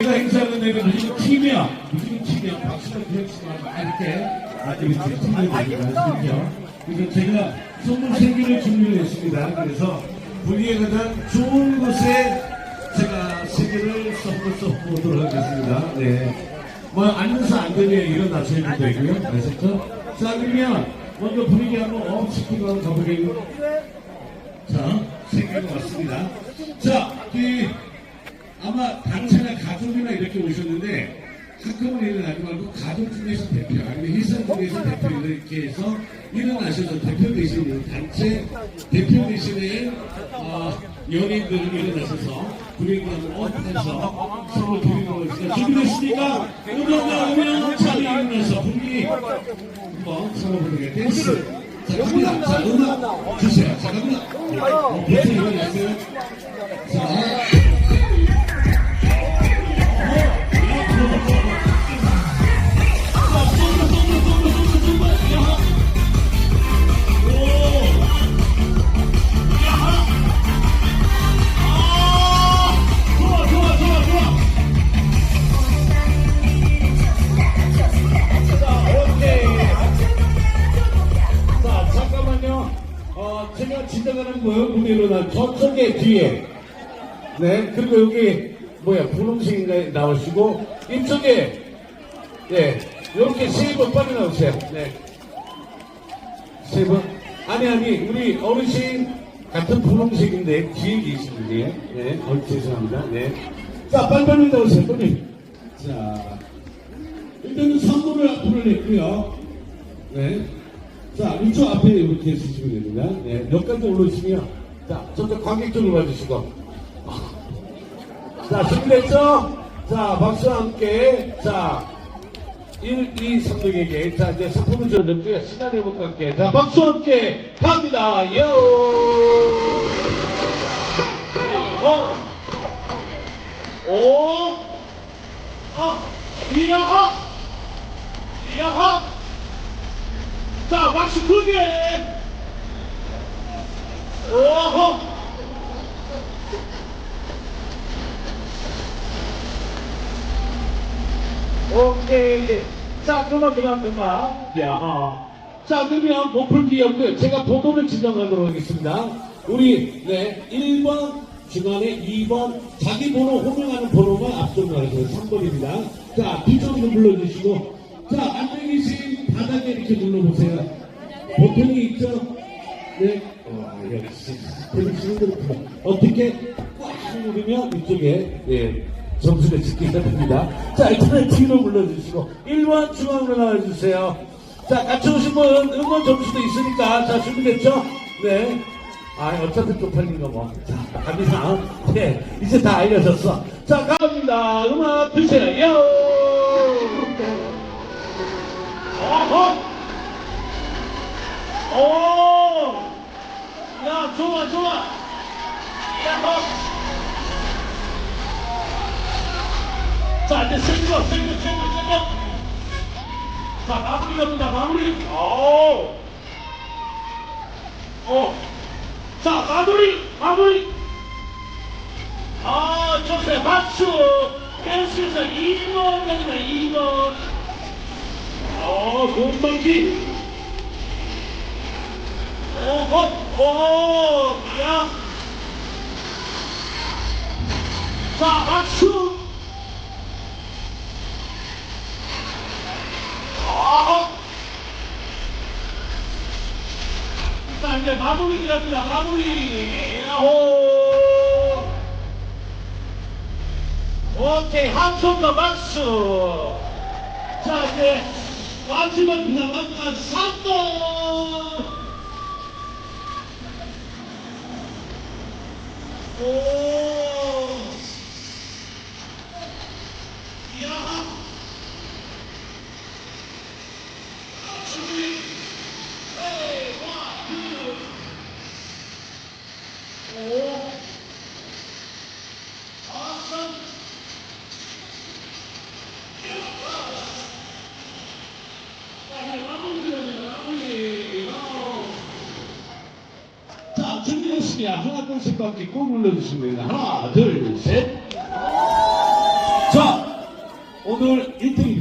제가 행사하는 데는 무슨 팀이야. 무슨 팀이야. 박수가 그렇지만 막 이렇게 이렇게 팀을 말씀드리죠. 그래서 제가 23개를 준비했습니다. 그래서 분위기가 가장 좋은 곳에 제가 세 개를 선물 써보도록 하겠습니다. 네. 뭐, 앉아서 안 되면 일어나셔도 되고요. 아셨죠? 자, 그러면 먼저 분위기 한번 업 시키고 한번 가보겠습니다. 자, 생기는 왔습니다. 자, 그, 아마 단체나 가족이나 이렇게 오셨는데, 한꺼번에 일어나지 말고 가족 중에서 대표, 아니면 회사 중에서 대표 이렇게 해서 일어나셔서 대표 되시는 단체 대표 되시는 어, 연예인들은 일어나셔서 분위기 한번 업해서 서로 드리는 것입니다. 준비됐습니까? 오늘과 오면 자리 일어나서 분위기 한번 서로 부르게 댄스. 자, 갑니다. 자, 음악 주세요. 자, 갑니다. 어? 자. 지나가는 거요. 무대로 난 저쪽에 뒤에. 네, 그리고 여기, 뭐야, 분홍색인가 나오시고, 이쪽에, 예, 이렇게 세번 빨리 나오세요. 네. 세 번. 아니, 아니, 우리 어르신 같은 분홍색인데, 뒤에 분이에요. 네, 어, 죄송합니다. 네. 자, 빨리빨리 나오세요, 빨리. 자, 일단은 선물을 앞으로 냈고요. 네. 자, 이쪽 앞에 이렇게 쓰시면 됩니다. 네. 몇 가지 올라오시면, 자, 저쪽 관객 쪽으로 봐주시고. 자, 준비됐죠? 자, 박수와 함께, 자, 1, 2, 3등에게, 자, 이제 상품을 줘드릴게요. 신나게분과 함께, 자, 박수와 함께 갑니다. 요! 어? 오! 어? 이야하! 이야하! 자, 박수 크게! 오호! 오케이. 자, 그만, 그만, 그만. 야. 자, 그러면 목풀 기업고요. 제가 번호를 지정하도록 하겠습니다. 우리, 네, 1번 중간에 2번, 자기 번호 호명하는 번호만 앞쪽 나가세요. 3번입니다. 자, 뒤쪽으로 불러주시고. 자, 앉아 계신 바닥에 이렇게 눌러보세요. 보통이 있죠? 네. 와, 역시. 그렇지, 그렇구나. 어떻게 꽉 누르면 이쪽에, 예, 점수를 짓기가 됩니다. 자, 일단은 뒤로 불러주시고, 1번 중앙으로 나와주세요. 자, 같이 오신 분 응원 점수도 있으니까, 자, 준비됐죠? 네. 아, 어차피 쪽팔린 거 뭐. 자, 갑니다. 네, 이제 다 알려졌어. 자, 갑니다. 음악 주세요. 좋아, 좋아! 자, 이제 생거, 생거, 생거, 생거! 자, 마무리 갑니다, 마무리! 오! 오! 자, 마무리! 마무리! 아, 좋세요. 박수! 댄스에서 2번 갑니다, 2번! 어, 금방기! 오, 오, 오, 야. 자, 박수. 아. 자, 이제 마무리 기랍니다. 마무리. 오. 오케이, 한 손 더 박수. 자, 이제 마지막입니다. 마지막 3번. 오! 준비됐습니다. 하나 둘씩 밖에 꼭 눌러주시면 하나, 둘, 셋. 자, 오늘 1등